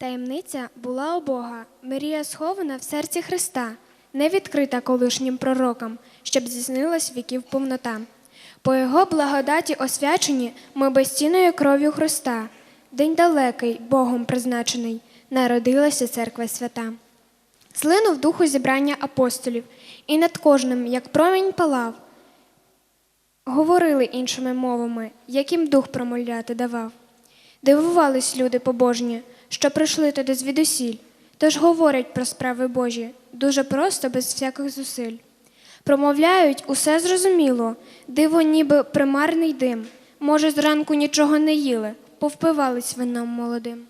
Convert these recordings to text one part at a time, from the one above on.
Таємниця була у Бога, Мрія схована в серці Христа, не відкрита колишнім пророкам, щоб здійснилась віків повнота. По Його благодаті освячені ми безцінною кров'ю Христа. День далекий, Богом призначений, народилася церква свята. Слинув духу зібрання апостолів, і над кожним, як промінь палав, говорили іншими мовами, яким дух промовляти давав. Дивувались люди побожні, що прийшли туди звідусіль, тож говорять про справи Божі дуже просто, без всяких зусиль. Промовляють усе зрозуміло, диво, ніби примарний дим. Може, зранку нічого не їли, повпивались вином молодим.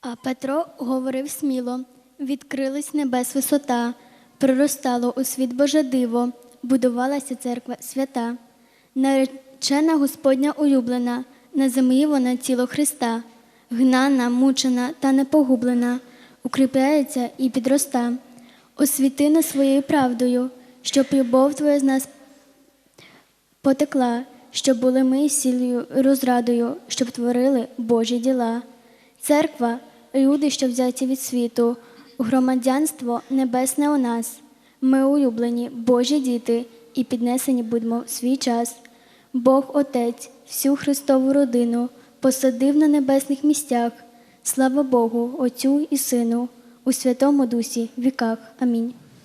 А Петро говорив сміло: відкрилась небес висота, проростало у світ Боже диво, будувалася церква свята. Наречена Господня улюблена, на землі вона тіло Христа, гнана, мучена та непогублена, укріпляється і підроста. Освіти нас своєю правдою, щоб любов твоя з нас потекла, щоб були ми сіллю розрадою, щоб творили Божі діла. Церква люди, що взяті від світу, громадянство небесне у нас. Ми улюблені, Божі діти, і піднесені будемо в свій час. Бог Отець, всю Христову родину посадив на небесних місцях. Слава Богу, Отцю і Сину, у Святому Дусі, віках. Амінь.